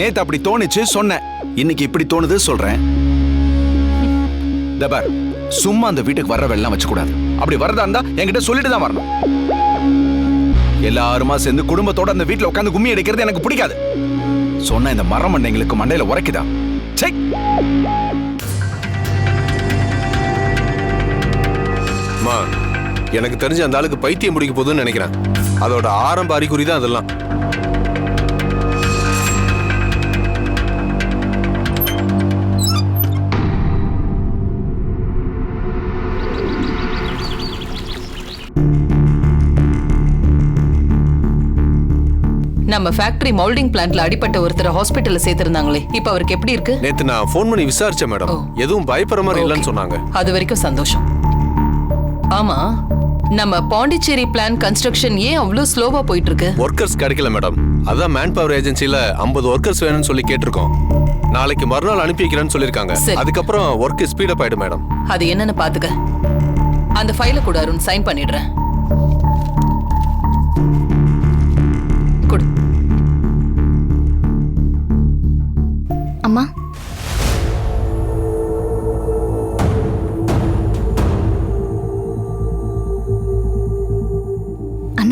நேத்து அப்படி தோணுச்சு சொன்னேன். இன்னைக்கு இப்படி தோணுது சொல்றேன். தபார் சும்மா அந்த வீட்டுக்கு வர்ற வெள்ளம் வச்சு கூடாது அப்படி வரதா இருந்தா என்கிட்ட சொல்லிட்டு தான் வரணும். எல்லாருமா சேர்ந்து குடும்பத்தோட அந்த வீட்டுல உட்காந்து கும்மி அடிக்கிறது எனக்கு பிடிக்காது. சொன்ன இந்த மரம் மண்டைங்களுக்கு மண்டையில உரைக்குதா? சை எனக்கு தெரிஞ்ச அந்த ஆளுக்கு பைத்தியம் முடிக்க போகுதுன்னு நினைக்கிறேன். அதோட ஆரம்ப அறிகுறி தான் அதெல்லாம். நம்ம ஃபேக்டரி மவுல்டிங் பிளான்ட்ல அடிப்பட்ட ஒருத்தர் ஹாஸ்பிட்டல்ல சேர்த்திருந்தாங்களே. இப்ப அவருக்கு எப்படி இருக்கு? நேத்து நான் ஃபோன் பண்ணி விசாரிச்சேன் மேடம். எதுவும் பயப்படுற மாதிரி இல்லைன்னு சொன்னாங்க. அது வரைக்கும் சந்தோஷம். ஆமா நம்ம பாண்டிச்சேரி பிளான் கன்ஸ்ட்ரக்ஷன் ஏன் அவ்வளவு ஸ்லோவா போயிட்டு இருக்கு ஒர்க்கர்ஸ் கிடைக்கல மேடம். அதான் மேன் பவர் ஏஜென்சில 50 ஒர்க்கர்ஸ் வேணும்னு சொல்லி கேட்டிருக்கோம். நாளைக்கு மறுநாள் அனுப்பி வைக்கிறேன்னு சொல்லியிருக்காங்க. அதுக்கப்புறம் ஒர்க் ஸ்பீடப் ஆயிடும் மேடம். அது என்னன்னு பாத்துக்க. அந்த ஃபைல கூட அருண். சைன் பண்ணிடுறேன்.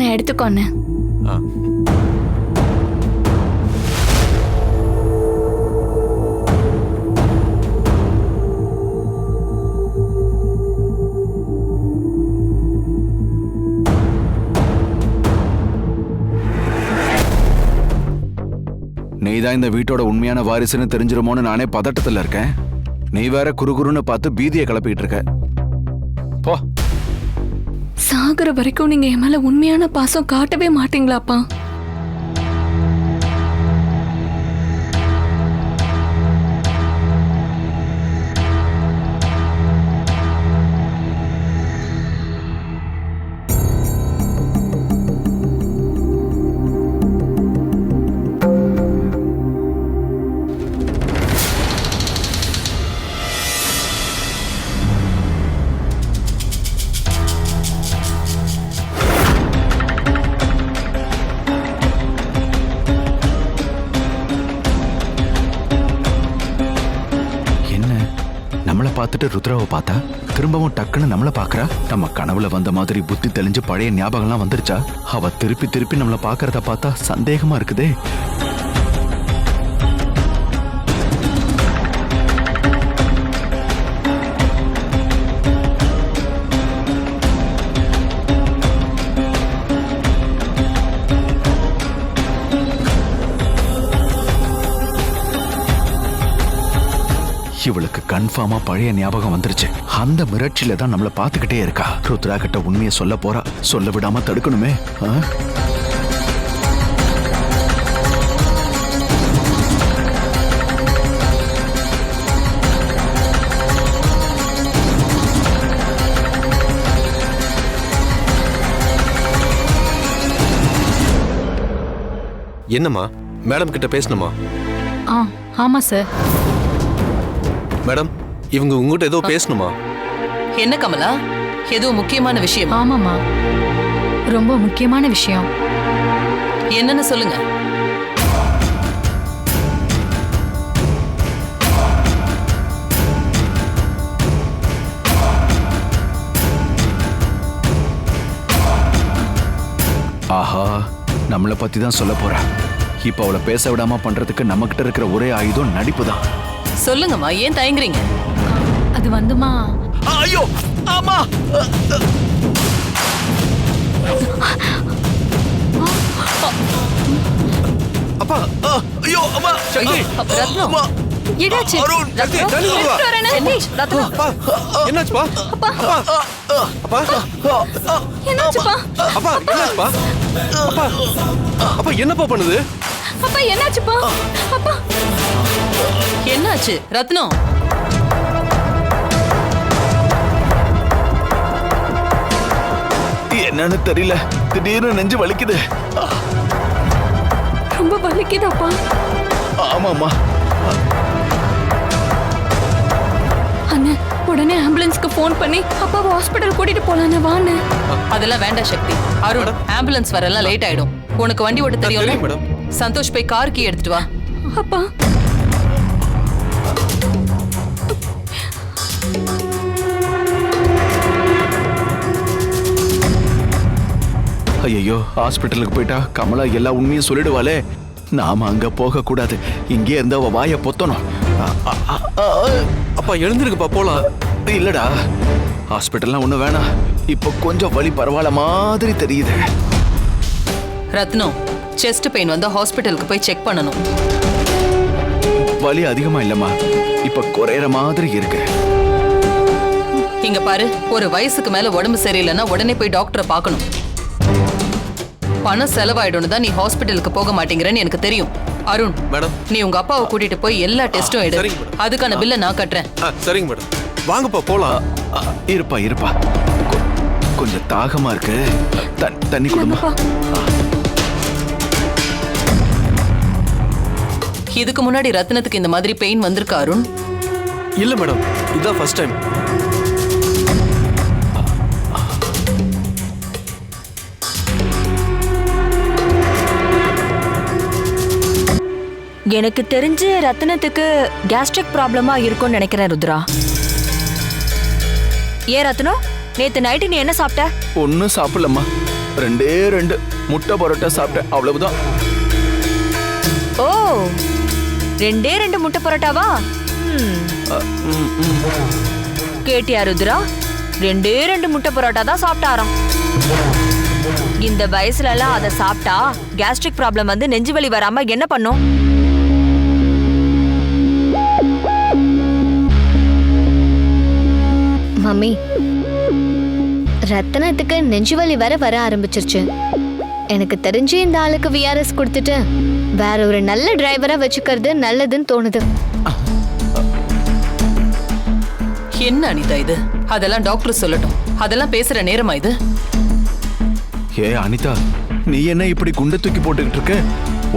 அண்ணா எடுத்துக்கோ அண்ணன் ஆ. நீ தான் இந்த வீட்டோட உண்மையான வாரிசுன்னு தெரிஞ்சிருமோன்னு நானே பதட்டத்துல இருக்கேன். நீ வேற குறுகுறுன்னு பார்த்து பீதியை கிளப்பிட்டு இருக்க. போ. சாகுற வரைக்கும் நீங்க என் மேல உண்மையான பாசம் காட்டவே மாட்டீங்களாப்பா? ருத்ராவை பார்த்தா திரும்பவும் டக்குன்னு நம்மளை பார்க்கறா? நம்ம கனவுல வந்த மாதிரி புத்தி தெளிஞ்சு பழைய ஞாபகம்லாம் வந்துருச்சா? அவ திருப்பி திருப்பி நம்மள பாக்குறத பார்த்தா சந்தேகமா இருக்குதே. இவளுக்கு கன்ஃபார்மா பழைய ஞாபகம் வந்துருச்சு. அந்த மிரட்சியில தான் நம்மள பாத்துக்கிட்டே இருக்கா. ருத்ரா கிட்ட உண்மையை சொல்ல போறா. சொல்ல விடாம தடுக்கணுமே? என்னம்மா? மேடம் கிட்ட பேசணுமா? ஆ ஆமா சார் மேடம் இவங்க உங்ககிட்ட ஏதோ பேசணுமா? என்ன கமலா? எதுவும் முக்கியமான விஷயம்? ஆமாம்மா. ரொம்ப முக்கியமான விஷயம். என்னன்னு சொல்லுங்க. ஆஹா நம்மளை பத்தி தான் சொல்ல போறா. இப்ப அவளை பேச விடாம பண்றதுக்கு நம்ம கிட்ட இருக்கிற ஒரே ஆயுதம் நடிப்பு தான் சொல்லுங்கம்மா ஏன் தயங்குறீங்க? அது வந்துமா? ஐயோ ஆமா. அப்பா ஐயோ அம்மா. ரத்னம். அம்மா. என்னாச்சு? அருண் சக்தி தள்ளி கொண்டு வா. அப்பா என்னாச்சுப்பா? அப்பா. அப்பா என்னாச்சுப்பா? அப்பா என்னாச்சுப்பா? அப்பா அப்பா என்னப்பா பண்ணுது? அப்பா என்னாச்சுப்பா? அப்பா. என்னாச்சு? ரத்னம் என்னன்னு தெரியல. திடீர்னு நெஞ்சு வலிக்குது. ரொம்ப வலிக்குதாப்பா? ஆமாமா அண்ணன் உடனே ஆம்புலன்ஸ்க்கு ஃபோன் பண்ணி அப்பாவை ஹாஸ்பிட்டல் கூட்டிட்டு போலான்னு வான்னு. அதெல்லாம் வேண்டாம் சக்தி. அருண் ஆம்புலன்ஸ் வரலாம் லேட் ஆயிடும். உனக்கு வண்டி ஓட்ட தெரியும், தெரியும்ல? மேடம். சந்தோஷ் போய் கார் கீ எடுத்துட்டு வா. அப்பா. ஐயோ ஹாஸ்பிட்டலுக்கு போயிட்டா கமலா எல்லா உண்மையும் சொல்லிடுவாளே. நாம அங்க போக கூடாது இங்கே இருந்து அவ வாய பொத்தணும். அப்பா எழுந்திருக்குப்பா போலாம். இல்லடா. ஹாஸ்பிட்டல்லாம் ஒண்ணு வேணாம். இப்போ கொஞ்சம் வலி பரவாயில்ல மாதிரி தெரியுது. ரத்னம் செஸ்ட் பெயின் வந்து ஹாஸ்பிட்டலுக்கு போய் செக் பண்ணணும். வலி அதிகமா இல்லம்மா. இப்ப குறையற மாதிரி இருக்கு. இங்க பாரு ஒரு வயசுக்கு மேல உடம்பு சரியில்லைன்னா உடனே போய் டாக்டரை பார்க்கணும். பணம் செலவாயிடும்னு தான் நீ ஹாஸ்பிட்டலுக்கு போக மாட்டேங்கிறேன்னு எனக்கு தெரியும். அருண் மேடம். நீ உங்க அப்பாவை கூட்டிட்டு போய் எல்லா டெஸ்டும் எடு. சரிங்க மேடம். அதுக்கான பில்லை நான் கட்டுறேன். ஆ சரிங்க மேடம். வாங்கப்பா போலாம். அ, இருப்பா இருப்பா. கொ- கொஞ்சம் தாகமா இருக்கு. தண்- தண்ணி கொடுமா. இதுக்கு முன்னாடி ரத்னத்துக்கு இந்த மாதிரி பெயின் வந்திருக்கா அருண்? இல்ல மேடம் இதுதான் ஃபர்ஸ்ட் டைம் எனக்கு தெரிஞ்சு ரத்னத்துக்கு கேஸ்ட்ரிக் ப்ராப்ளமா இருக்கும்னு நினைக்கிறேன் ருத்ரா. ஏன் ரத்னம் நேத்து நைட்டு நீ என்ன சாப்பிட்ட? ஒன்னும் சாப்பிடலம்மா. ரெண்டே ரெண்டு. முட்டை பரோட்டா சாப்பிட்டேன். அவ்வளவுதான். ஓ ரெண்டே ரெண்டு முட்டை பரோட்டாவா? ம். கேட்டியா ருத்ரா? ரெண்டே ரெண்டு முட்டை பரோட்டா தான் சாப்பிட்டாராம். இந்த வயசுல எல்லாம் அதை சாப்பிட்டா கேஸ்ட்ரிக் ப்ராப்ளம் வந்து நெஞ்சு வலி வராம என்ன பண்ணும்? ரத்தனத்துக்கு நெஞ்சுவலி வர வர ஆரம்பிச்சிருச்சு. எனக்கு தெரிஞ்சு இந்த ஆளுக்கு விஆர்எஸ் கொடுத்துட்டு வேற ஒரு நல்ல டிரைவரா வச்சுக்கிறது நல்லதுன்னு தோணுது. என்ன அனிதா இது? அதெல்லாம் டாக்டர் சொல்லட்டும். அதெல்லாம் பேசுற நேரமா இது? ஏ அனிதா நீ என்ன இப்படி குண்டை தூக்கி போட்டுக்கிட்டு இருக்க?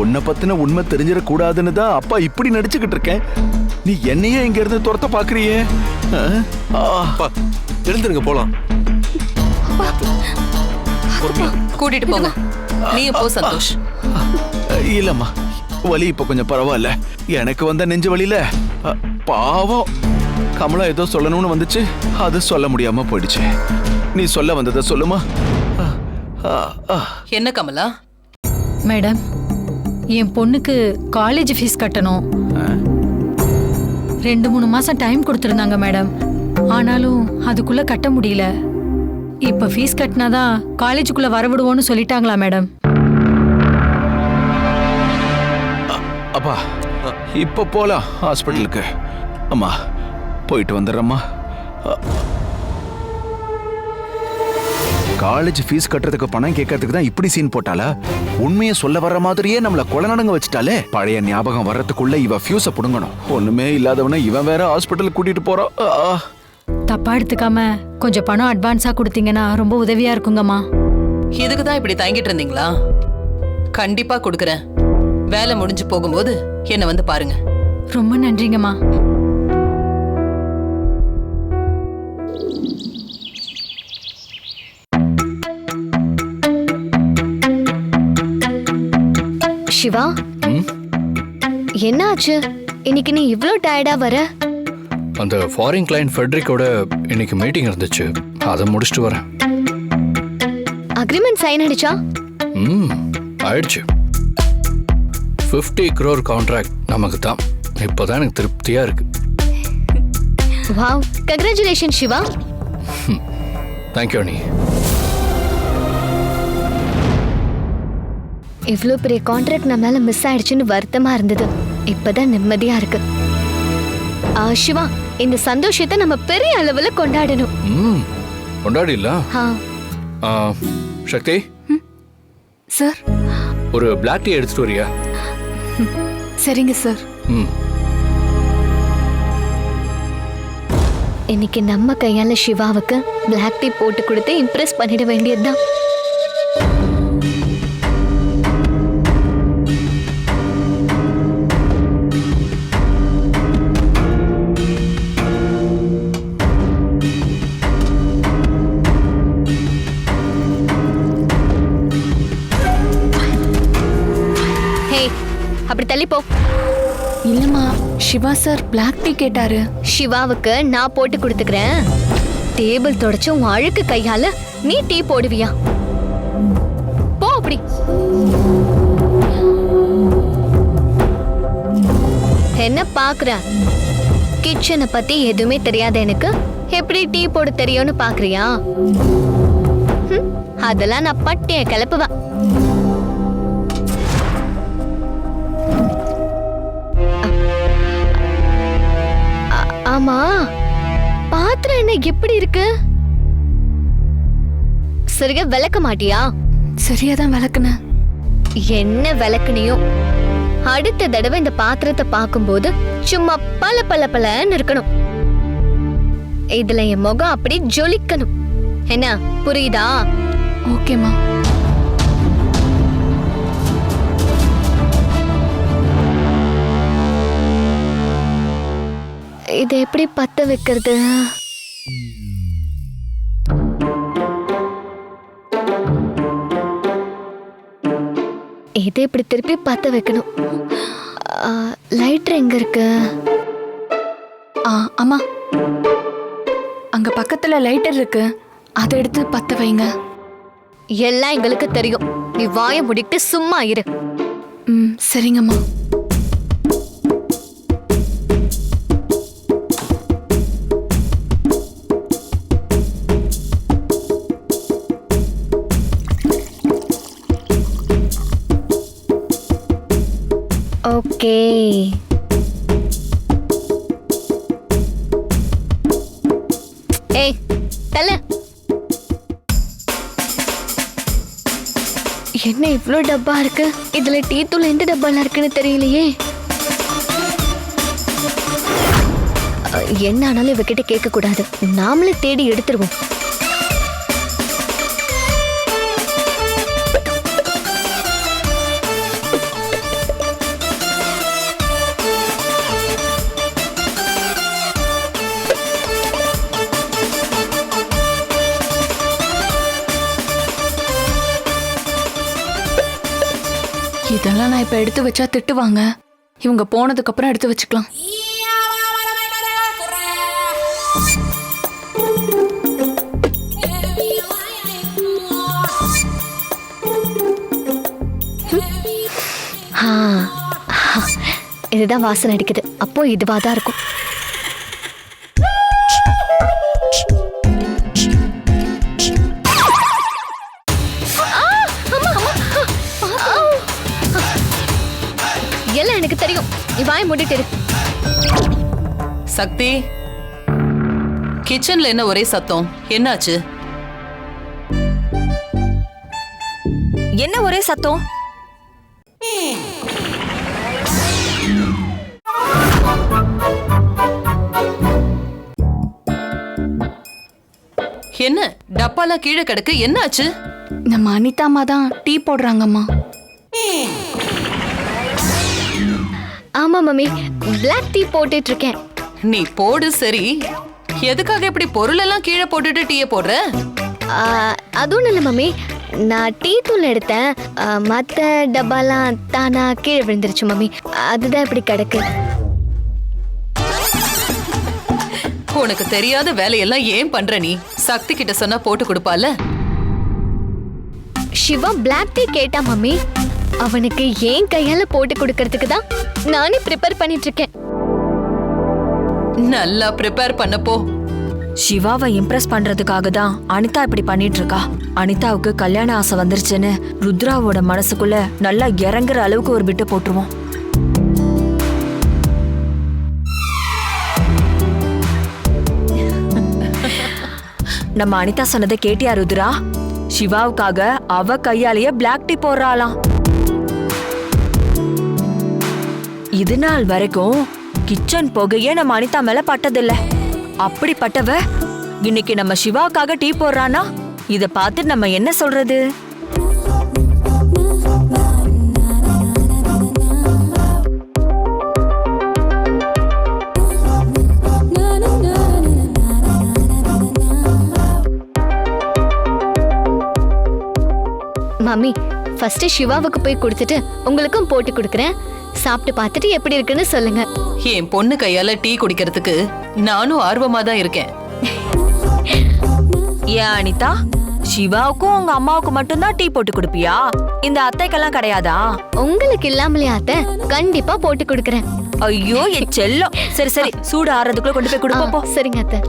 உன்னை பத்தின உண்மை தெரிஞ்சிடக் கூடாதுன்னு தான் அப்பா இப்படி நடிச்சுக்கிட்டு இருக்கேன். நீ என்னையே இங்க இருந்து துரத்த பாக்குறியே எழுந்திருங்க போலாம். கூட்டிட்டு போங்க. நீ போ சந்தோஷ். இல்லம்மா. வலி இப்ப கொஞ்சம் பரவாயில்ல. எனக்கு வந்த நெஞ்சு வலியில பாவம். கமலா ஏதோ சொல்லணும்னு வந்துச்சு. அது சொல்ல முடியாம போயிடுச்சு. நீ சொல்ல வந்ததை சொல்லுமா. என்ன கமலா? மேடம் என் பொண்ணுக்கு காலேஜ் ஃபீஸ் கட்டணும். ரெண்டு மூணு மாசம் டைம் கொடுத்துருந்தாங்க மேடம். ஆனாலும் அதுக்குள்ள கட்ட முடியல. இப்ப ஃபீஸ் கட்டினாதான் காலேஜுக்குள்ள வரவிடுவோம்னு சொல்லிட்டாங்களா மேடம் அப்பா இப்ப போலாம் ஹாஸ்பிட்டலுக்கு அம்மா போயிட்டு வந்துடுறம்மா. காலேஜ் ஃபீஸ் கட்டுறதுக்கு பணம் கேட்கறதுக்கு தான் இப்படி சீன் போட்டால உண்மையை சொல்ல வர்ற மாதிரியே நம்மள கொலநடங்க வச்சுட்டாலே பழைய ஞாபகம் வர்றதுக்குள்ள இவ ஃபியூஸை புடுங்கணும். ஒண்ணுமே இல்லாதவன இவன் வேற ஹாஸ்பிட்டலுக்கு கூட்டிட்டு போறான் தப்பா எடுத்துக்காம கொஞ்சம் பணம் அட்வான்ஸா கொடுத்தீங்கன்னா ரொம்ப உதவியா இருக்குங்கம்மா. இதுக்கு தான் இப்படி தயங்கிட்டு இருந்தீங்களா? கண்டிப்பா கொடுக்கறேன். வேலை முடிஞ்சு போகும்போது என்ன வந்து பாருங்க. ரொம்ப நன்றிங்கம்மா. சிவா? என்னாச்சு? இன்னைக்கு நீ இவ்ளோ டயர்டா வர? அந்த ஃபாரின் கிளைண்ட் ஃபெட்ரிக்கோட இன்னைக்கு மீட்டிங் இருந்துச்சு. அதை முடிச்சுட்டு வரேன். அக்ரிமெண்ட் சைன் அடிச்சா? ம் ஆயிடுச்சு. ஃபிஃப்டி க்ரோர் கான்ட்ராக்ட் நமக்கு தான். இப்போதான் எனக்கு திருப்தியாக இருக்கு. வாவ் கங்க்ராச்சுலேஷன் சிவா தேங்க்யூ அண்ணி இவ்ளோ பெரிய கான்ட்ராக்ட் நம்ம மேல மிஸ் ஆயிடுச்சுன்னு வருத்தமா இருந்தது. இப்பதான் நிம்மதியா இருக்கு. ஆ, சிவா இந்த சந்தோஷத்தை நம்ம பெரிய அளவுல கொண்டாடணும். கொண்டாடிடலாம் சக்தி? சார்? ஒரு பிளாக் டீ எடுத்துட்டு வரியா? சரிங்க சார். இன்னைக்கு நம்ம கையால சிவாவுக்கு பிளாக் டீ போட்டு கொடுத்து இம்ப்ரெஸ் பண்ணிட வேண்டியதுதான். அப்படி தள்ளி போ. இல்லம்மா சிவா சார் பிளாக் டீ கேட்டாரு. சிவாவுக்கு நான் போட்டு கொடுத்துக்கிறேன். டேபிள் தொடச்சு உன் அழுக்கு கையால நீ டீ போடுவியா? போ அப்படி. என்ன பாக்குற கிச்சனை பத்தி எதுவுமே தெரியாத எனக்கு எப்படி டீ போட தெரியும்னு பாக்குறியா ஹம், அதெல்லாம் நான் பட்டிய கிளப்புவேன். ஆமா. பாத்திரம் என்ன எப்படி இருக்கு? சரியா விளக்க மாட்டியா? சரியா தான் விளக்குனேன் என்ன விளக்குனியோ? அடுத்த தடவை இந்த பாத்திரத்தை பார்க்கும்போது சும்மா பல பல பலன்னு இருக்கணும். இதுல என் முகம் அப்படி ஜொலிக்கணும். என்ன புரியுதா? ஓகேம்மா. இதை எப்படி பத்த வைக்கிறது? இதை இப்படி திருப்பி பத்த வைக்கணும். லைட்டர் எங்க இருக்கு? ஆ அம்மா. அங்க பக்கத்துல லைட்டர் இருக்கு. அதை எடுத்து பத்த வைங்க. எல்லாம் எங்களுக்கு தெரியும். நீ வாய முடிட்டு சும்மா இரு. ம் சரிங்கம்மா. ஓகே. ஏய் தல என்ன இவ்வளோ டப்பா இருக்கு? இதுல டீ தூள் எந்த டப்பால இருக்குன்னு தெரியலையே. என்ன ஆனாலும் இவகிட்ட கேட்க கூடாது நாமளே தேடி எடுத்துருவோம். இதெல்லாம் நான் இப்ப எடுத்து வச்சா திட்டுவாங்க. இவங்க போனதுக்கு அப்புறம் எடுத்து வச்சுக்கலாம். இதுதான் வாசனை அடிக்குது. அப்போ இதுவாதான் இருக்கும். சக்தி? கிச்சன்ல என்ன ஒரே சத்தம்? என்னாச்சு? என்ன ஒரே சத்தம்? என்ன? டப்பாலாம் கீழே கிடக்கு. என்னாச்சு? நம்ம அனிதாம்மா தான் டீ போடுறாங்கம்மா. ஆமா மம்மி. பிளாக் டீ போட்டுட்டு இருக்கேன். நீ போடு சரி. எதுக்காக இப்படி பொருள் எல்லாம் கீழே போட்டுட்டு டீயை போடுற? ஆ, அது ஒன்றும் இல்லை மம்மி. நான் டீ தூள் எடுத்தேன். மத்த டப்பாலாம் தானா கீழே விழுந்துருச்சு மம்மி. அதுதான் இப்படி கிடக்கு. உனக்கு தெரியாத வேலையெல்லாம் ஏன் பண்ற நீ? சக்தி கிட்ட சொன்னா போட்டு கொடுப்பால? சிவா பிளாக் டீ கேட்டா மம்மி அவனுக்கு ஏன் கையால போட்டு கொடுக்கறதுக்கு தான் நானே ப்ரிப்பேர் பண்ணிட்டு இருக்கேன். நல்லா ப்ரிப்பேர் பண்ணப்போ சிவாவை இம்ப்ரெஸ் பண்றதுக்காக தான் அனிதா இப்படி பண்ணிட்டு இருக்கா அனிதாவுக்கு கல்யாண ஆசை வந்துருச்சுன்னு ருத்ராவோட மனசுக்குள்ள நல்லா இறங்குற அளவுக்கு ஒரு பிட்டு போட்டுருவோம். நம்ம அனிதா சொன்னதை கேட்டியா ருத்ரா? சிவாவுக்காக அவ கையாலேயே பிளாக் டீ போடுறாளாம். இது நாள் வரைக்கும் கிச்சன் புகையே நம்ம அனிதா மேல பட்டதில்ல. அப்படிப்பட்டவ இன்னைக்கு நம்ம சிவாவுக்காக டீ போடுறானா? இத பார்த்து நம்ம என்ன சொல்றது? மம்மி ஃபர்ஸ்ட் சிவாவுக்கு போய் கொடுத்துட்டு உங்களுக்கும் போட்டு கொடுக்குறேன். சாப்பிட்டு பார்த்துட்டு எப்படி இருக்குன்னு சொல்லுங்க. என் பொண்ணு கையால டீ குடிக்கிறதுக்கு நானும் ஆர்வமா தான் இருக்கேன். ஏன் அனிதா சிவாவுக்கும் உங்க அம்மாவுக்கும் மட்டும்தான் டீ போட்டு கொடுப்பியா? இந்த அத்தைக்கெல்லாம் கிடையாதா? உங்களுக்கு இல்லாமலே அத்தை கண்டிப்பா போட்டு கொடுக்கறேன். ஐயோ என் செல்லம். சரி சரி சூடு ஆறதுக்குள்ள கொண்டு போய் கொடுப்போம் போ. சரிங்க அத்தை.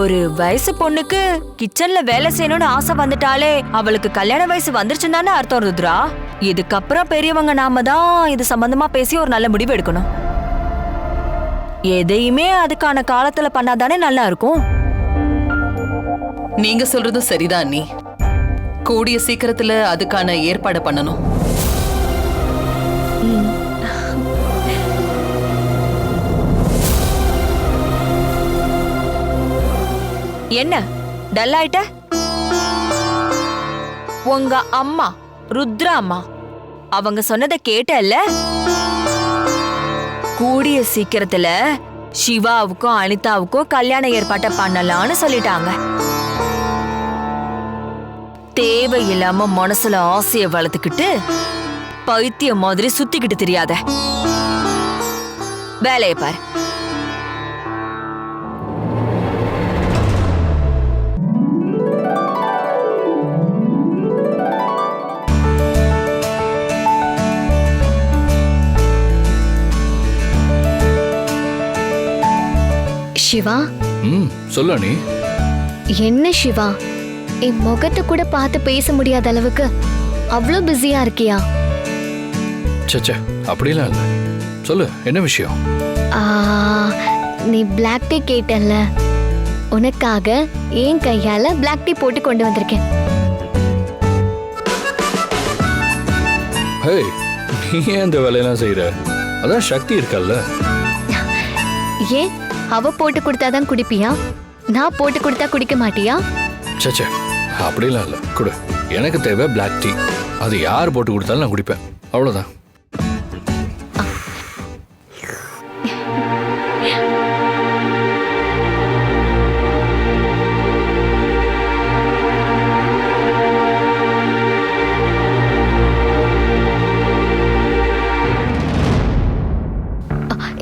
ஒரு வயசு பொண்ணுக்கு கிச்சன்ல வேலை செய்யணும்னு ஆசை வந்துட்டாலே அவளுக்கு கல்யாண வயசு வந்துருச்சுன்னு தானே அர்த்தம் ருத்ரா. இதுக்கப்புறம் பெரியவங்க நாம தான் இது சம்பந்தமா பேசி ஒரு நல்ல முடிவு எடுக்கணும். எதையுமே அதுக்கான காலத்துல பண்ணாதானே நல்லா இருக்கும். நீங்க சொல்றதும் சரிதான் நீ கூடிய சீக்கிரத்துல அதுக்கான ஏற்பாடு பண்ணணும். என்ன? டல் ஆயிட்ட உங்க அம்மா ருத்ரா அம்மா அவங்க சொன்னதை கேட்டல்ல? கூடிய சீக்கிரத்துல சிவாவுக்கும் அனிதாவுக்கும் கல்யாண ஏற்பாட்டை பண்ணலாம்னு சொல்லிட்டாங்க. தேவையில்லாம மனசுல ஆசைய வளர்த்துக்கிட்டு பைத்தியம் மாதிரி சுத்திக்கிட்டு தெரியாத. வேலையை பாரு. சிவா? ம் சொல்லு நீ என்ன சிவா? என் முகத்தை கூட பார்த்து பேச முடியாத அளவுக்கு அவ்வளோ பிஸியா இருக்கியா? சச்சே அப்படிலாம் இல்லை. சொல்லு என்ன விஷயம்? ஆ, நீ பிளாக் டீ கேட்டல்ல. உனக்காக என் கையால பிளாக் டீ போட்டு கொண்டு வந்திருக்கேன். ஹேய் நீ ஏன் இந்த வேலையெல்லாம் செய்யற அதான் சக்தி இருக்கல்ல. ஏன்? அவ போட்டு கொடுத்தாதான் குடிப்பியா? நான் போட்டு கொடுத்தா குடிக்க மாட்டியா? சச்சே அப்படிலாம் இல்லை. கொடு. எனக்கு தேவை Black டீ அது யார் போட்டு கொடுத்தாலும் நான் குடிப்பேன். அவ்வளோதான்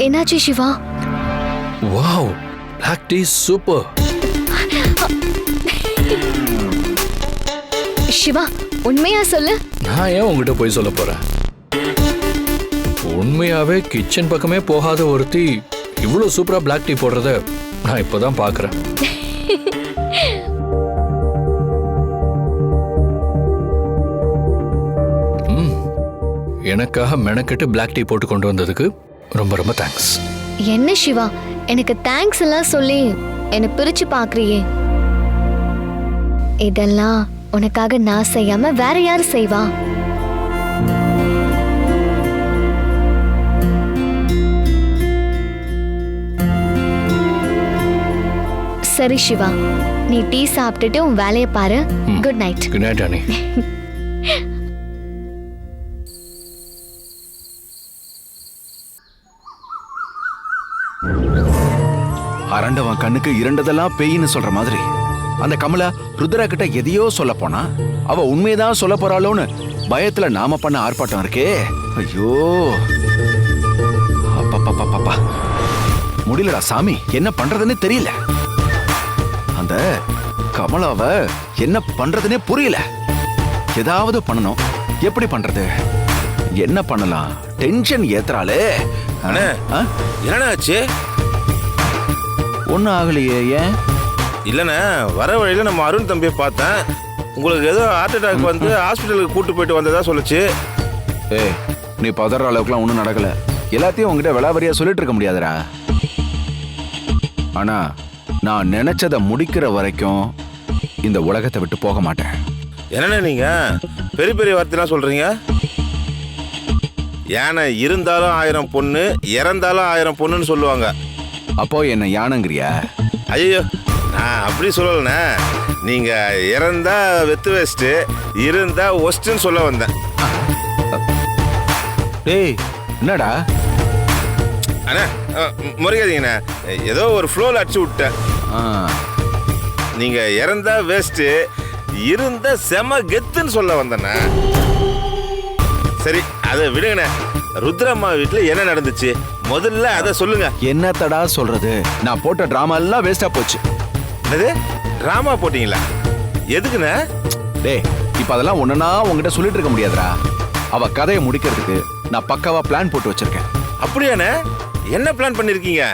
என்னாச்சு Siva? Wow Black tea super Siva உண்மையா சொல்லு. நான் ஏன் உங்ககிட்ட போய் சொல்ல போறேன்? உண்மையாவே கிச்சன் பக்கமே போகாத ஒருத்தி இவ்வளவு சூப்பரா Black டீ போடுறத நான் இப்பதான் பாக்குறேன். எனக்காக மெனக்கெட்டு Black டீ போட்டு கொண்டு வந்ததுக்கு ரொம்ப ரொம்ப தேங்க்ஸ் என்ன சிவா எனக்கு தேங்க்ஸ் எல்லாம் சொல்லி என்னை பிரிச்சு பாக்குறியே இதெல்லாம் உனக்காக நான் செய்யாம வேற யாரு செய்வா? சரி சிவா நீ டீ சாப்பிட்டுட்டு உன் வேலையை பாரு. குட் நைட் குட் நைட் அரண்டவன் கண்ணுக்கு இரண்டதெல்லாம் பேயின்னு சொல்ற மாதிரி. அந்த கமலா ருத்ரா கிட்ட எதையோ சொல்ல போனா அவ உண்மையதான் சொல்ல போறாளோன்னு பயத்துல நாம பண்ண ஆர்ப்பாட்டம் இருக்கே. ஐயோ. அப்பப்பப்பப்பப்பா. முடியலடா சாமி என்ன பண்றதுன்னு தெரியல. அந்த கமலாவ என்ன பண்றதுன்னே புரியல. ஏதாவது பண்ணணும். எப்படி பண்றது? என்ன பண்ணலாம்? டென்ஷன் ஏத்துறாளே? என்னண்ணே ஆச்சு? ஒண்ணும் ஆகலையே ஏன்? இல்லைண்ணே வர வழியில நம்ம அருண் தம்பியை பார்த்தேன். உங்களுக்கு ஏதோ ஹார்ட் அட்டாக் வந்து ஹாஸ்பிட்டலுக்கு கூட்டு போயிட்டு வந்ததா சொல்லுச்சு. ஏய் நீ பதற அளவுக்குலாம் ஒன்றும் நடக்கல. எல்லாத்தையும் உங்ககிட்ட விளாவரியா சொல்லிட்டு இருக்க முடியாதுடா. ஆனா நான் நினைச்சதை முடிக்கிற வரைக்கும் இந்த உலகத்தை விட்டு போக மாட்டேன். என்னண்ணே நீங்க? பெரிய பெரிய வார்த்தைலாம் சொல்றீங்க? யானை இருந்தாலும் ஆயிரம் பொண்ணு இறந்தாலும் ஆயிரம் பொண்ணுன்னு சொல்லுவாங்க. அப்போ என்ன யானைங்கிறியா? ஐயோ நான் அப்படி சொல்லலண்ணே. நீங்க இறந்தா வெத்து வேஸ்ட்டு இருந்தா ஒஸ்ட்டுன்னு சொல்ல வந்தேன். டேய் என்னடா? அண்ணா முறையாதீங்கண்ணே ஏதோ ஒரு ஃப்ளோவில் அடிச்சு விட்டேன். நீங்க இறந்தா வேஸ்ட்டு இருந்த செம கெத்துன்னு சொல்ல வந்தேண்ணே. சரி அதை விடுங்கண்ணே. ருத்ரம்மா வீட்டுல என்ன நடந்துச்சு? முதல்ல அதை சொல்லுங்க. என்னத்தடா சொல்றது? நான் போட்ட டிராமா எல்லாம் வேஸ்டா போச்சு. என்னது? டிராமா போட்டீங்களா? எதுக்குண்ணே? டேய் இப்ப அதெல்லாம் ஒண்ணுனா உங்ககிட்ட சொல்லிட்டு இருக்க முடியாதுடா. அவ கதையை முடிக்கிறதுக்கு நான் பக்காவா பிளான் போட்டு வச்சிருக்கேன். அப்படியாண்ணே? என்ன பிளான் பண்ணிருக்கீங்க?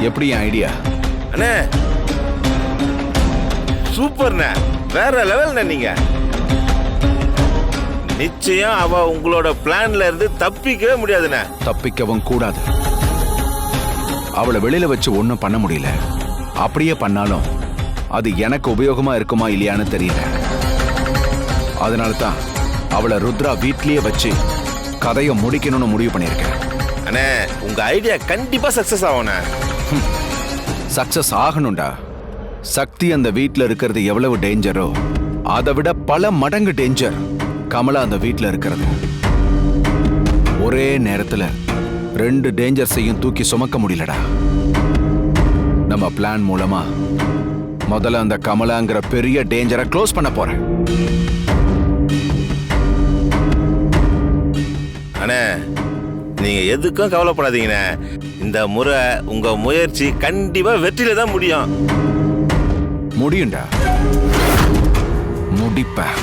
எப்படி என் ஐடியா அண்ணே. சூப்பர்ண்ணே. வேற லெவல்ண்ணே நீங்க. நிச்சயம் அவ உங்களோட பிளான்ல இருந்து தப்பிக்கவே முடியாதுண்ணே. தப்பிக்கவும் கூடாது. அவளை வெளியில வச்சு ஒன்றும் பண்ண முடியல. அப்படியே பண்ணாலும் அது எனக்கு உபயோகமா இருக்குமா இல்லையான்னு தெரியல. அதனால தான் அவளை ருத்ரா வீட்லயே வச்சு கதையை முடிக்கணும்னு முடிவு பண்ணியிருக்கேன். அண்ணே உங்க ஐடியா கண்டிப்பா சக்சஸ் ஆகும்ண்ணே. சக்சஸ் ஆகணும்டா. சக்தி அந்த வீட்டில் இருக்கிறது எவ்வளவு டேஞ்சரோ அதை விட பல மடங்கு டேஞ்சர் கமலா அந்த வீட்டில் இருக்கிறது. ஒரே நேரத்துல ரெண்டு டேஞ்சர்ஸையும் தூக்கி சுமக்க முடியலடா. நம்ம பிளான் மூலமா முதல்ல அந்த கமலாங்கிற பெரிய டேஞ்சரை க்ளோஸ் பண்ண போறேன். அண்ணே நீங்க எதுக்கும் கவலைப்படாதீங்கண்ணே. இந்த முறை உங்க முயற்சி கண்டிப்பா வெற்றியில தான் முடியும். முடியும்டா. முடிப்பேன்